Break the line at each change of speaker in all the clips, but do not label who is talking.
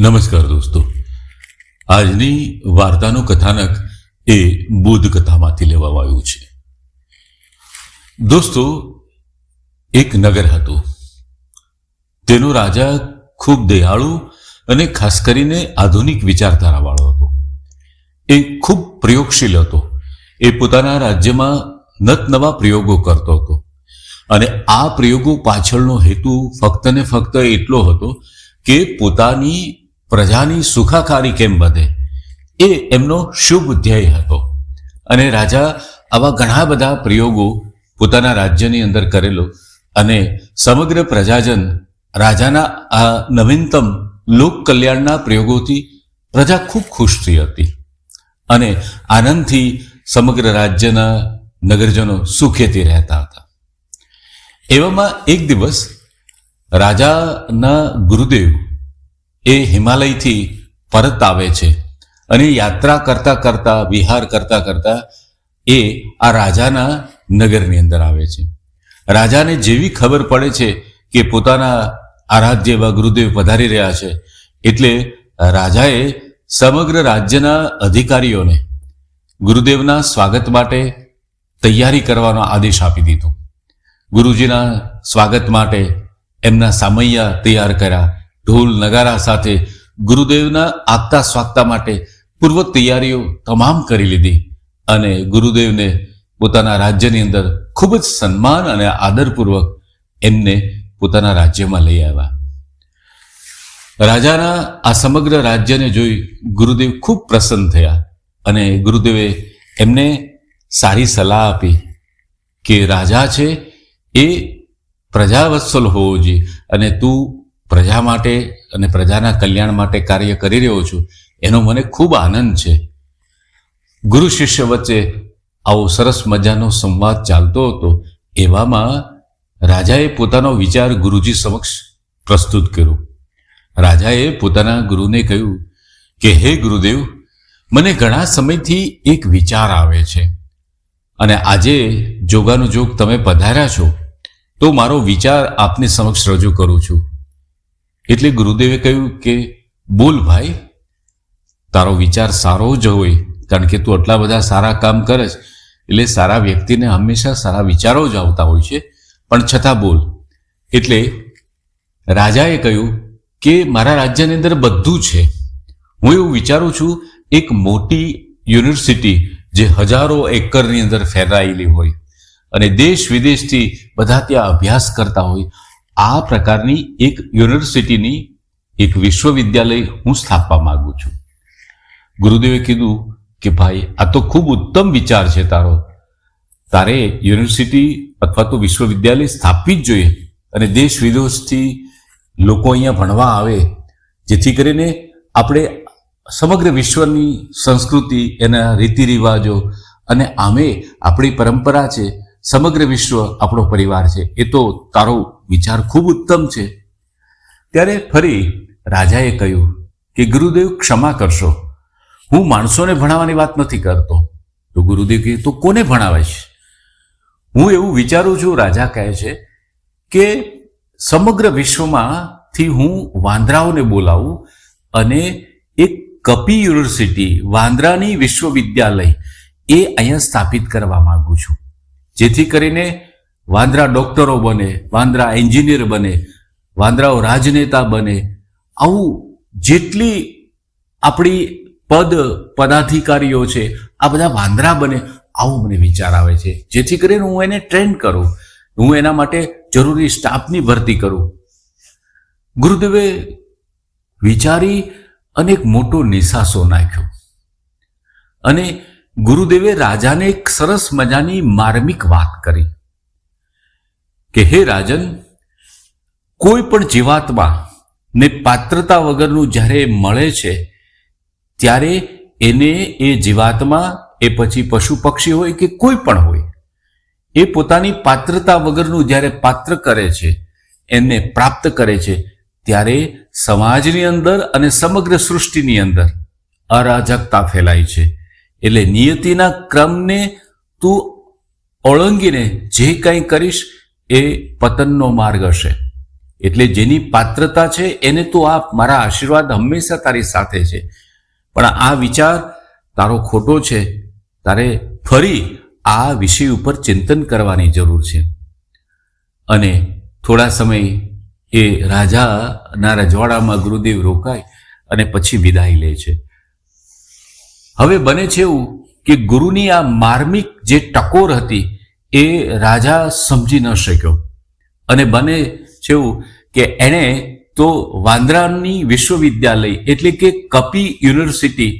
નમસ્કાર દોસ્તો. આજની વાર્તાનું કથાનક એ બુદ્ધ કથામાંથી લેવામાં આવ્યું છે. દોસ્તો, એક નગર હતું. તેનો રાજા ખૂબ દયાળુ અને ખાસ કરીને આધુનિક વિચારધારાવાળો હતો. એ ખૂબ પ્રયોગશીલ હતો. એ પોતાના રાજ્યમાં નત નવા પ્રયોગો કરતો હતો. અને આ પ્રયોગો પાછળનો હેતુ ફક્ત ને ફક્ત એટલો હતો કે પોતાની પ્રજાની સુખાકારી કેમ વધે? એ એમનો શુભ ધ્યેય હતો. અને રાજા આવા ઘણા બધા પ્રયોગો પોતાના રાજ્યની અંદર કરેલો અને સમગ્ર પ્રજાજન રાજાના આ નવીનતમ લોક કલ્યાણના પ્રયોગોથી પ્રજા ખૂબ ખુશ થઈ હતી અને આનંદથી સમગ્ર રાજ્યના નગરજનો સુખેથી રહેતા હતા. એવામાં એક દિવસ રાજાના ગુરુદેવ એ હિમાલયથી પરત આવે છે. અને યાત્રા કરતા કરતા, વિહાર કરતા કરતા એ આ રાજાના નગરની અંદર આવે છે. રાજાને જેવી ખબર પડે છે કે પોતાના આરાધ્ય એવા ગુરુદેવ પધારી રહ્યા છે, એટલે રાજાએ સમગ્ર રાજ્યના અધિકારીઓને ગુરુદેવના સ્વાગત માટે તૈયારી કરવાનો આદેશ આપી દીધો. ગુરુજીના સ્વાગત માટે એમના સામૈયા તૈયાર કર્યા. ઢોલ નગારા સાથે ગુરુદેવના આગતા સ્વાગતા માટે પૂર્વ તૈયારીઓ તમામ કરી લીધી અને ગુરુદેવને પોતાના રાજ્યની અંદર ખૂબ જ સન્માન અને આદરપૂર્વક એમને પોતાના રાજ્યમાં લઈ આવ્યા. રાજાના આ સમગ્ર રાજ્યને જોઈ ગુરુદેવ ખૂબ પ્રસન્ન થયા અને ગુરુદેવે એમને સારી સલાહ આપી કે રાજા છે એ પ્રજાવત્સલ હોવો જોઈએ અને તું પ્રજા માટે અને પ્રજાના કલ્યાણ માટે કાર્ય કરી રહ્યો છું, એનો મને ખૂબ આનંદ છે. ગુરુ શિષ્ય વચ્ચે આવો સરસ મજાનો સંવાદ ચાલતો હતો. એવામાં રાજાએ પોતાનો વિચાર ગુરુજી સમક્ષ પ્રસ્તુત કર્યો. રાજાએ પોતાના ગુરુને કહ્યું કે, હે ગુરુદેવ, મને ઘણા સમયથી એક વિચાર આવે છે. અને આજે જોગાનુજોગ તમે પધાર્યા છો, તો મારો વિચાર આપની સમક્ષ રજૂ કરું છું. એટલે ગુરુદેવે કહ્યું કે, બોલ ભાઈ, તારો વિચાર સારો જ હોય, કારણ કે તું આટલા બધા સારા કામ કરે છે. એટલે સારા વ્યક્તિને હંમેશા સારા વિચારો જ આવતા હોય છે. પણ છતાં બોલ. એટલે રાજાએ કહ્યું કે, મારા રાજ્યની અંદર બધું છે. હું એવું વિચારું છું, એક મોટી યુનિવર્સિટી જે હજારો એકરની અંદર ફેલાયેલી હોય અને દેશ વિદેશથી બધા ત્યાં અભ્યાસ કરતા હોય. આ પ્રકારની એક યુનિવર્સિટીની એક વિશ્વવિદ્યાલય હું સ્થાપવા માંગુ છું. ગુરુદેવે કીધું કે, ભાઈ, આ તો ખૂબ ઉત્તમ વિચાર છે તારો. તારે યુનિવર્સિટી અથવા તો વિશ્વવિદ્યાલય સ્થાપવી જ જોઈએ અને દેશ વિદેશથી લોકો અહીંયા ભણવા આવે, જેથી કરીને આપણે સમગ્ર વિશ્વની સંસ્કૃતિ, એના રીતિ રિવાજો અને આમે આપણી પરંપરા છે, સમગ્ર વિશ્વ આપણો પરિવાર છે. એ તો તારો વિચાર ખૂબ ઉત્તમ છે. ત્યારે ફરી રાજાએ કહ્યું કે, ગુરુદેવ, ક્ષમા કરશો. હું માણસોને ભણાવવાની વાત નથી કરતો. તો ગુરુદેવ કહે, તો કોને ભણાવે છે હું એવું વિચારું છું, રાજા કહે છે કે, સમગ્ર વિશ્વમાંથી હું વાંદરાઓને બોલાવું અને એક કપી યુનિવર્સિટી, વાંદરાની વિશ્વવિદ્યાલય એ અહીંયા સ્થાપિત કરવા માગું છું. જેથી કરીને વાંદરા ડોક્ટરો બને, વાંદરા એન્જિનિયર બને, વાંદરાઓ રાજનેતા બને. આવું જેટલી આપણી પદ પદાધિકારીઓ છે, આ બધા વાંદરા બને, આવું મને વિચાર આવે છે. જેથી કરીને હું એને ટ્રેન કરું. હું એના માટે જરૂરી સ્ટાફની ભરતી કરું. ગુરુદેવે વિચારી અને એક મોટો નિશાસો નાખ્યો. અને ગુરુદેવે રાજાને એક સરસ મજાની માર્મિક વાત કરી. કે હે રાજન, કોઈ પણ જીવાત્મા ને પાત્રતા વગરનું જ્યારે મળે છે, ત્યારે એને એ જીવાત્મા, એ પછી પશુ પક્ષી હોય કે કોઈ પણ હોય, એ પોતાની પાત્રતા વગરનું જ્યારે પાત્ર કરે છે, એને પ્રાપ્ત કરે છે, ત્યારે સમાજની અંદર અને સમગ્ર સૃષ્ટિની અંદર અરાજકતા ફેલાય છે. એટલે નિયતિના ક્રમને તું ઓળંગીને જે કંઈ કરીશ એ પતનનો માર્ગ હશે. એટલે જેની પાત્રતા છે એને તું આપ, મારા આશીર્વાદ હંમેશા તારી સાથે છે. પણ આ વિચાર તારો ખોટો છે. તારે ફરી આ વિષય ઉપર ચિંતન કરવાની જરૂર છે. અને થોડા સમય એ રાજાના રજવાડામાં ગુરુદેવ રોકાય અને પછી વિદાય લે છે. હવે બને છે એવું કે ગુરુની આ માર્મિક જે ટકોર હતી એ રાજા સમજી ન શક્યો. અને બને છે કે એણે તો વાંદરાની વિશ્વવિદ્યાલય એટલે કે કપી યુનિવર્સિટી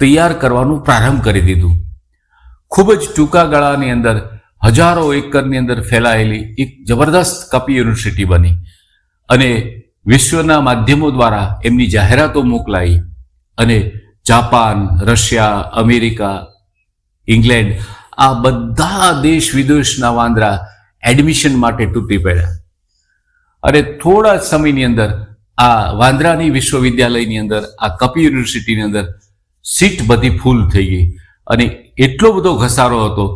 તૈયાર કરવાનું પ્રારંભ કરી દીધું. ખૂબ જ ટૂંકા ગાળાની અંદર, હજારો એકરની અંદર ફેલાયેલી એક જબરદસ્ત કપી યુનિવર્સિટી બની અને વિશ્વના માધ્યમો દ્વારા એમની જાહેરાતો મોકલાઈ અને જાપાન, રશિયા, અમેરિકા, ઇંગ્લેન્ડ આ બધા દેશ વિદેશના વાંદરા એડમિશન માટે તૂટી પડ્યા. અને થોડા સમયની અંદર આ વાંદરાની વિશ્વવિદ્યાલયની અંદર, આ કપી યુનિવર્સિટીની અંદર સીટ બધી ફૂલ થઈ ગઈ. અને એટલો બધો ઘસારો હતો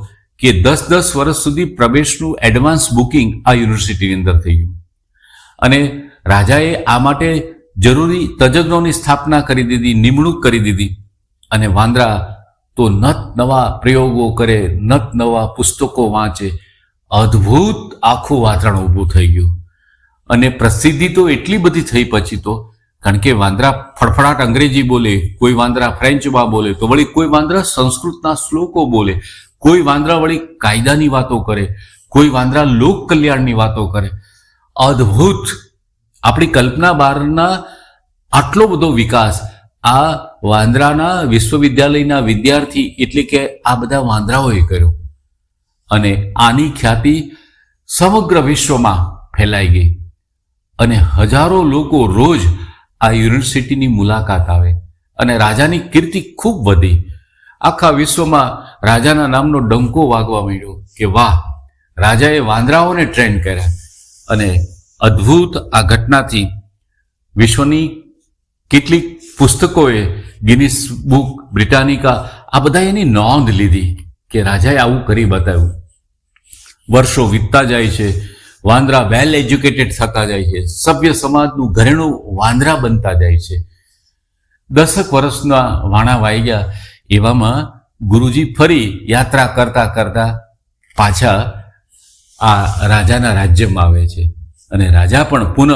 કે દસ દસ વર્ષ સુધી પ્રવેશનું એડવાન્સ બુકિંગ આ યુનિવર્સિટીની અંદર થઈ ગયું. અને રાજાએ આ માટે જરૂરી તજજ્ઞોની સ્થાપના કરી દીધી, નિમણૂક કરી દીધી અને વાંદરા તો નત નવા પ્રયોગો કરે, નત નવા પુસ્તકો વાંચે. અદ્ભુત આખું વાતાવરણ ઊભું થઈ ગયું. અને પ્રસિદ્ધિ તો એટલી બધી થઈ પછી તો, કારણ કે વાંદરા ફડફડાટ અંગ્રેજી બોલે, કોઈ વાંદરા ફ્રેન્ચમાં બોલે, તો વળી કોઈ વાંદરા સંસ્કૃતના શ્લોકો બોલે, કોઈ વાંદરા વળી કાયદાની વાતો કરે, કોઈ વાંદરા લોક કલ્યાણની વાતો કરે. અદ્ભુત! આપણી કલ્પના બહારના આટલો બધો વિકાસ આ વાંદરાના વિશ્વવિદ્યાલયના વિદ્યાર્થી એટલે કે આ બધા વાંદરાઓએ કર્યો. અને આની ખ્યાતિ સમગ્ર વિશ્વમાં ફેલાઈ ગઈ. અને હજારો લોકો રોજ આ યુનિવર્સિટીની મુલાકાત આવે અને રાજાની કીર્તિ ખૂબ વધી. આખા વિશ્વમાં રાજાના નામનો ડંકો વાગવા માંડ્યો કે વાહ, રાજાએ વાંદરાઓને ટ્રેન કર્યા. અને અદ્ભુત આ ઘટનાથી વિશ્વની કેટલીક પુસ્તકોએ ગિનિસ બુક, બ્રિટાનિકા, આ બધા એની નોંધ લીધી કે રાજાએ આવું કરી બતાવ્યું. વર્ષો વીતતા જાય છે, વાંદરા વેલ એજ્યુકેટેડ થતા જાય છે, સભ્ય સમાજનું ઘરેણું વાંદરા બનતા જાય છે. દસક વર્ષના વાણા વાઈ ગયા, એવામાં ગુરુજી ફરી યાત્રા કરતા કરતા પાછા આ રાજાના રાજ્યમાં આવે છે. અને રાજા પણ પુનઃ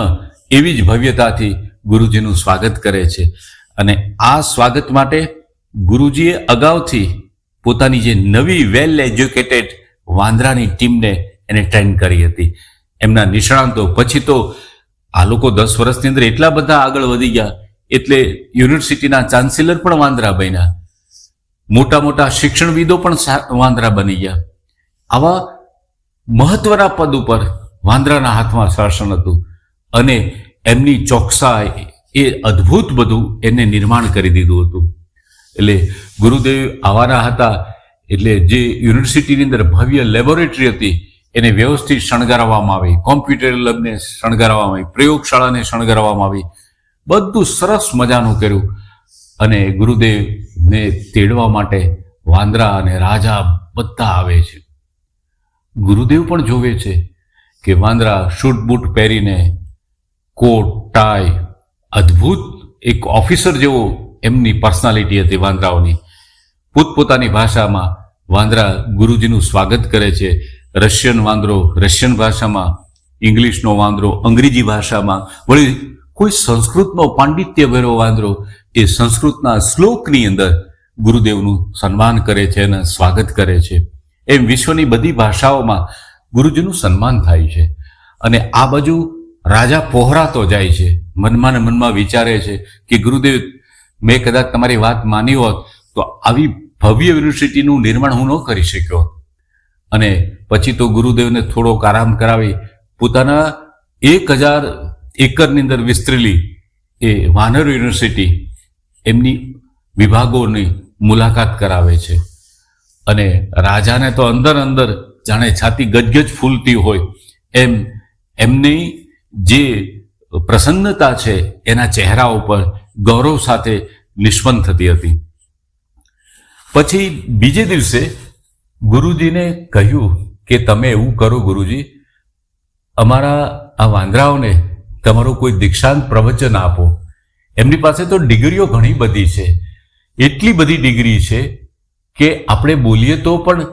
એવી જ ભવ્યતાથી ગુરુજીનું સ્વાગત કરે છે. અને આ સ્વાગત માટે ગુરુજીએ અગાઉથી પોતાની જે નવી વેલ એજ્યુકેટેડ વાંદરાની ટીમને એને ટ્રેન કરી હતી. એમના નિષ્ણાંતો. પછી તો આ લોકો દસ વર્ષની અંદર એટલા બધા આગળ વધી ગયા. એટલે યુનિવર્સિટીના ચાન્સેલર પણ વાંદરા બન્યા. મોટા મોટા શિક્ષણવિદો પણ વાંદરા બની ગયા. આવા મહત્વના પદ ઉપર વાંદરાના હાથમાં શાસન હતું. અને એમની ચોકસાઈ એ અદ્ભુત બધું એને નિર્માણ કરી દીધું હતું. એટલે ગુરુદેવ આવાના હતા, એટલે જે યુનિવર્સિટીની અંદર ભવ્ય લેબોરેટરી હતી, એને વ્યવસ્થિત શણગારવામાં આવી, કોમ્પ્યુટર લેબને શણગારવામાં આવી, પ્રયોગશાળાને શણગારવામાં આવી, બધું સરસ મજાનું કર્યું. અને ગુરુદેવને તેડવા માટે વાંદરા અને રાજા બધા આવે છે. ગુરુદેવ પણ જોવે છે કે વાંદરા શૂટ બૂટ પહેરીને કોટ ટાઈ અદ્ભુત. એક ઓફિસર જેવો એમની પર્સનાલિટી હતી વાંદરાઓની. પોતપોતાની ભાષામાં વાંદરા ગુરુજીનું સ્વાગત કરે છે. રશિયન વાંદરો રશિયન ભાષામાં, ઇંગ્લિશનો વાંદરો, અંગ્રેજી ભાષામાં. વળી કોઈ સંસ્કૃતનો પાંડિત્ય ભેરો વાંદરો એ સંસ્કૃતના શ્લોકની અંદર ગુરુદેવનું સન્માન કરે છે અને સ્વાગત કરે છે. એમ વિશ્વની બધી ભાષાઓમાં ગુરુજીનું સન્માન થાય છે. અને આ બાજુ રાજા પહોરાતો જાય છે, મનમાં ને મનમાં વિચારે છે કે ગુરુદેવ, મેં કદાચ તમારી વાત માની હોત તો આવી ભવ્ય યુનિવર્સિટીનું નિર્માણ હું ન કરી શક્યો અને પછી તો ગુરુદેવને થોડોક આરામ કરાવી પોતાના એક હજાર એકરની અંદર વિસ્તરેલી એ વાનર યુનિવર્સિટી એમની વિભાગોની મુલાકાત કરાવે છે. અને રાજાને તો અંદર અંદર જાણે છાતી ગજગજ ફૂલતી હોય એમ એમની જે પ્રસન્નતા છે, એના ચહેરા ઉપર ગૌરવ સાથે નિષ્પન્ન થતી હતી. પછી બીજે દિવસે ગુરુજીને કહ્યું કે તમે એવું કરો ગુરુજી, અમારા આ વાંદરાઓને તમારું કોઈ દીક્ષાંત પ્રવચન આપો. એમની પાસે તો ડિગ્રીઓ ઘણી બધી છે. એટલી બધી ડિગ્રી છે કે આપણે બોલીએ તો પણ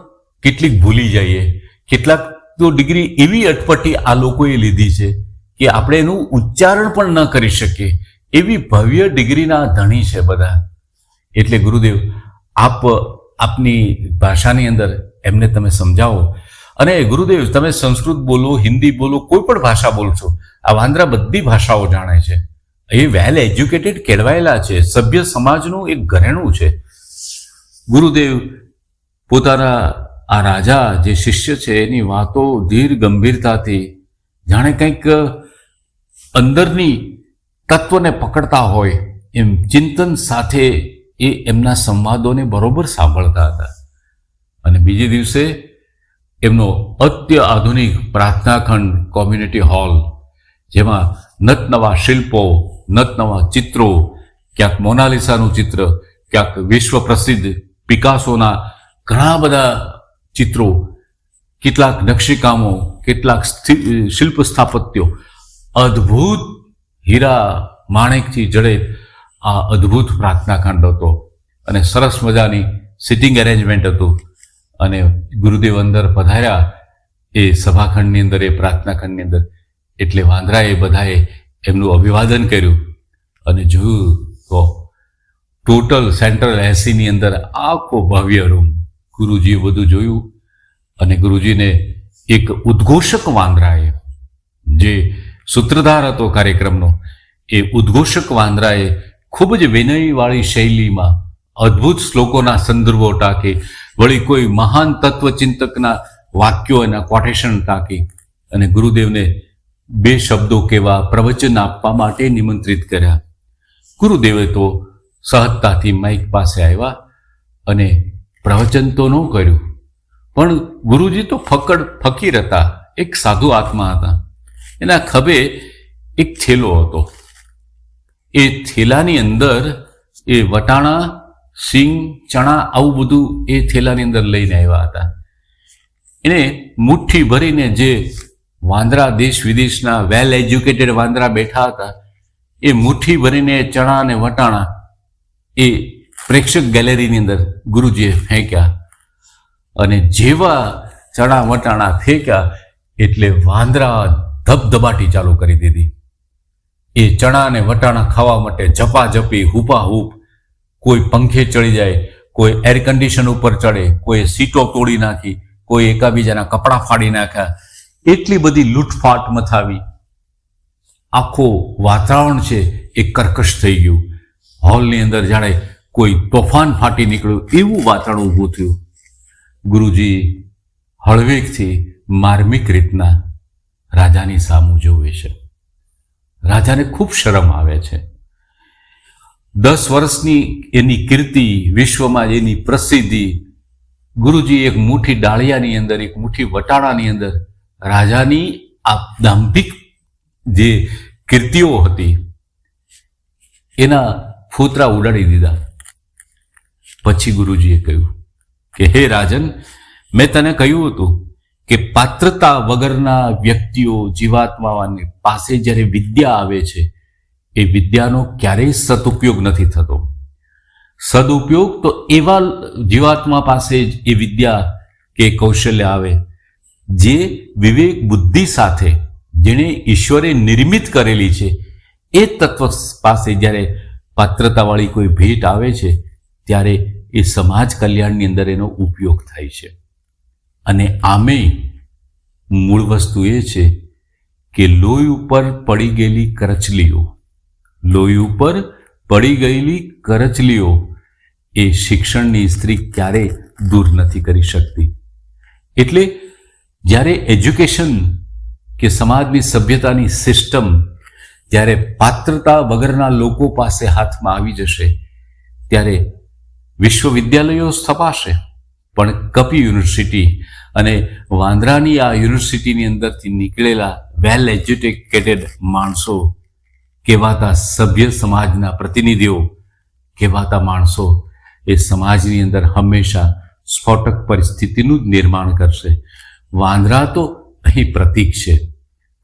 કેટલીક ભૂલી જઈએ. કેટલાક તો ડિગ્રી એવી અટપટી આ લોકોએ લીધી છે. કે આપણે એનું ઉચ્ચારણ પણ ન કરી શકીએ. એવી ભવ્ય ડિગ્રીના ધણી છે બધા. એટલે ગુરુદેવ, આપ, આપની ભાષાની અંદર એમને તમે સમજાવો. અને ગુરુદેવ, તમે સંસ્કૃત બોલો, હિન્દી બોલો, કોઈ પણ ભાષા બોલશો આ વાંદરા બધી ભાષાઓ જાણે છે. એ વેલ એજ્યુકેટેડ કેળવાયેલા છે. સભ્ય સમાજનું એક ઘરેણું છે. ગુરુદેવ, પોતાના આ રાજા જે શિષ્ય છે, એની વાતો ધીર ગંભીરતાથી જાણે કંઈક અંદરની તત્વને પકડતા હોય એમ ચિંતન સાથે એ એમના સંવાદોને બરોબર સાંભળતા હતા. અને બીજે દિવસે એમનો અત્ય આધુનિક પ્રાર્થના ખંડ કોમ્યુનિટી હોલ, જેમાં નતનવા શિલ્પો, નતનવા ચિત્રો, ક્યાંક મોનાલિસાનું ચિત્ર, ક્યાંક વિશ્વ પ્રસિદ્ધ પિકાસોના ઘણા બધા ચિત્રો, કેટલાક નકશીકામો, કેટલાક શિલ્પ સ્થાપત્યો અદ્ભુત હીરા માણેકથી જડે આ અદ્ભુત પ્રાર્થના ખંડ હતો. અને સરસ મજાની સિટિંગ એરેન્જમેન્ટ હતું. અને ગુરુદેવ અંદર પધાર્યા. એ સભાખંડની અંદર, એ પ્રાર્થના ખંડની અંદર. એટલે વાંદરાએ બધાએ એમનું અભિવાદન કર્યું. અને જોયું તો ટોટલ સેન્ટ્રલ એસીની અંદર આખો ભવ્ય રૂમ ગુરુજીએ બધું જોયું. અને ગુરુજીને એક ઉદ્ઘોષક વાંદરાએ, જે સૂત્રધાર હતો કાર્યક્રમનો એ ઉદ્ઘોષક વાંદરાએ ખૂબ જ વિનયવાળી શૈલીમાં અદ્ભુત શ્લોકોના સંદર્ભો ટાંકી, વળી કોઈ મહાન તત્વચિંતકના વાક્યો એના કોટેશન ટાંકી અને ગુરુદેવને બે શબ્દો કેવા પ્રવચન આપવા માટે નિમંત્રિત કર્યા. ગુરુદેવે તો સહજતાથી માઇક પાસે આવ્યા અને પ્રવચન તો ન કર્યું, પણ ગુરુજી તો ફકડ ફકીર હતા, એક સાધુ આત્મા હતા. એના ખભે એક થેલો હતો. એ થેલાની અંદર એ વટાણા, સિંગ, ચણા આવું બધું એ થેલાની અંદર લઈને આવ્યા હતા. એને મુઠ્ઠી ભરીને જે વાંદરા દેશ વિદેશના વેલ એજ્યુકેટેડ વાંદરા બેઠા હતા, એ મુઠ્ઠી ભરીને ચણા અને વટાણા એ પ્રેક્ષક ગેલેરીની અંદર ગુરુજીએ ફેંક્યા અને જેવા ચણા વટાણા ફેંક્યા એટલે વાંદરા ધબધબાટી ચાલુ કરી દીધી. એ ચણા અને વટાણા ખાવા માટે ઝપાઝપી હુપા હૂપ, કોઈ પંખે ચડી જાય, કોઈ એર કન્ડિશન ઉપર ચડે, કોઈ સીટો તોડી નાખી, કોઈ એકાબીજાના કપડાં ફાડી નાખ્યા. એટલી બધી લૂંટફાટ મથાવી. આખું વાતાવરણ છે એ કર્કશ થઈ ગયું. હોલની અંદર જાણે કોઈ તોફાન ફાટી નીકળ્યું, એવું વાતાવરણ ઊભું થયું. ગુરુજી હળવેકથી માર્મિક રીતના રાજાની સામું જોવે છે. રાજાને ખૂબ શરમ આવે છે. દસ વર્ષની એની કીર્તિ, વિશ્વમાં એની પ્રસિદ્ધિ, ગુરુજી એક મુઠ્ઠી ડાળિયાની અંદર, એક મુઠ્ઠી વટાણાની અંદર, રાજાની આ દાંભિક જે કીર્તિઓ હતી, એના ફૂતરા ઉડાડી દીધા. પછી ગુરુજીએ કહ્યું કે, હે રાજન, મેં તને કહ્યું હતું કે પાત્રતા વગરના વ્યક્તિઓ જીવાત્માની પાસે જ્યારે વિદ્યા આવે છે, એ વિદ્યાનો ક્યારેય સદુપયોગ નથી થતો. સદુપયોગ તો એવા જીવાત્મા પાસે જ એ વિદ્યા કે કૌશલ્ય આવે, જે વિવેક બુદ્ધિ સાથે જેણે ઈશ્વરે નિર્મિત કરેલી છે, એ તત્વ પાસે જ્યારે પાત્રતાવાળી કોઈ ભેટ આવે છે, ત્યારે એ સમાજ કલ્યાણની અંદર એનો ઉપયોગ થાય છે. અને આમે મૂળ વસ્તુ એ છે કે લોહી ઉપર પડી ગયેલી કરચલીઓ, લોહી ઉપર પડી ગયેલી કરચલીઓ એ શિક્ષણની સ્ત્રી ક્યારે દૂર નથી કરી શકતી. એટલે જ્યારે એજ્યુકેશન કે સમાજની સભ્યતાની સિસ્ટમ જ્યારે પાત્રતા વગરના લોકો પાસે હાથમાં આવી જશે, ત્યારે વિશ્વવિદ્યાલયો સ્થપાશે. પણ કપી યુનિવર્સિટી અને વાંદરાની આ યુનિવર્સિટીની અંદરથી નીકળેલા વેલ એજ્યુકેટેડ માણસો, કહેવાતા સભ્ય સમાજના પ્રતિનિધિઓ, કહેવાતા માણસો એ સમાજની અંદર હંમેશા સ્ફોટક પરિસ્થિતિનું જ નિર્માણ કરશે. વાંદરા તો અહીં પ્રતીક છે.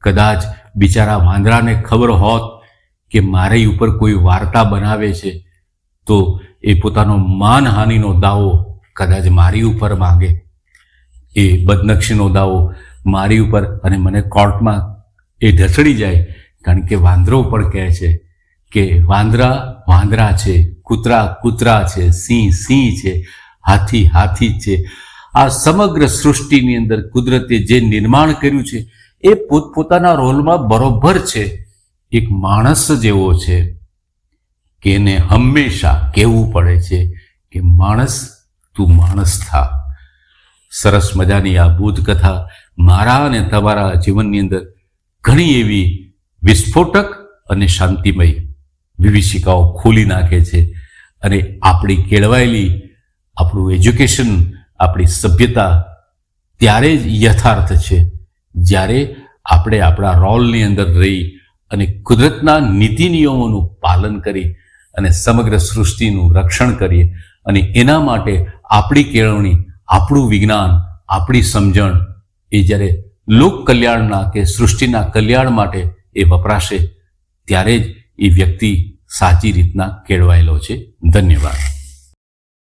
કદાચ બિચારા વાંદરાને ખબર હોત કે મારી ઉપર કોઈ વાર્તા બનાવે છે, તો એ પોતાનો માનહાનિનો દાવો કદાચ મારી ઉપર માંગે. એ બદનક્ષીનો દાવો મારી ઉપર અને મને કોર્ટમાં એ ઢસડી જાય, કારણ કે વાંદરો પણ કહે છે કે વાંદરા વાંદરા છે, કૂતરા કૂતરા છે, સિંહ સિંહ છે, હાથી હાથી છે. આ સમગ્ર સૃષ્ટિની અંદર કુદરતે જે નિર્માણ કર્યું છે, એ પોતપોતાના રોલમાં બરોબર છે. એક માણસ જેવો છે, કે એને હંમેશા કહેવું પડે છે કે માણસ તું માણસ થા. સરસ મજાની આ બુદ્ધ કથા મારા અને તમારા જીવનની અંદર ઘણી એવી વિસ્ફોટક અને શાંતિમય વિભિષિકાઓ ખોલી નાખે છે અને આપણી કેળવાયેલી આપણું એજ્યુકેશન, આપણી સભ્યતા ત્યારે જ યથાર્થ છે જ્યારે આપણે આપણા રોલની અંદર રહી અને કુદરતના નીતિ નિયમોનું પાલન કરી અને સમગ્ર સૃષ્ટિનું રક્ષણ કરીએ અને એના માટે આપણી કેળવણી, આપણું વિજ્ઞાન, આપણી સમજણ એ જ્યારે લોક કલ્યાણના કે સૃષ્ટિના કલ્યાણ માટે એ વપરાશે, ત્યારે જ એ વ્યક્તિ સાચી રીતના કેળવાયેલો છે. ધન્યવાદ.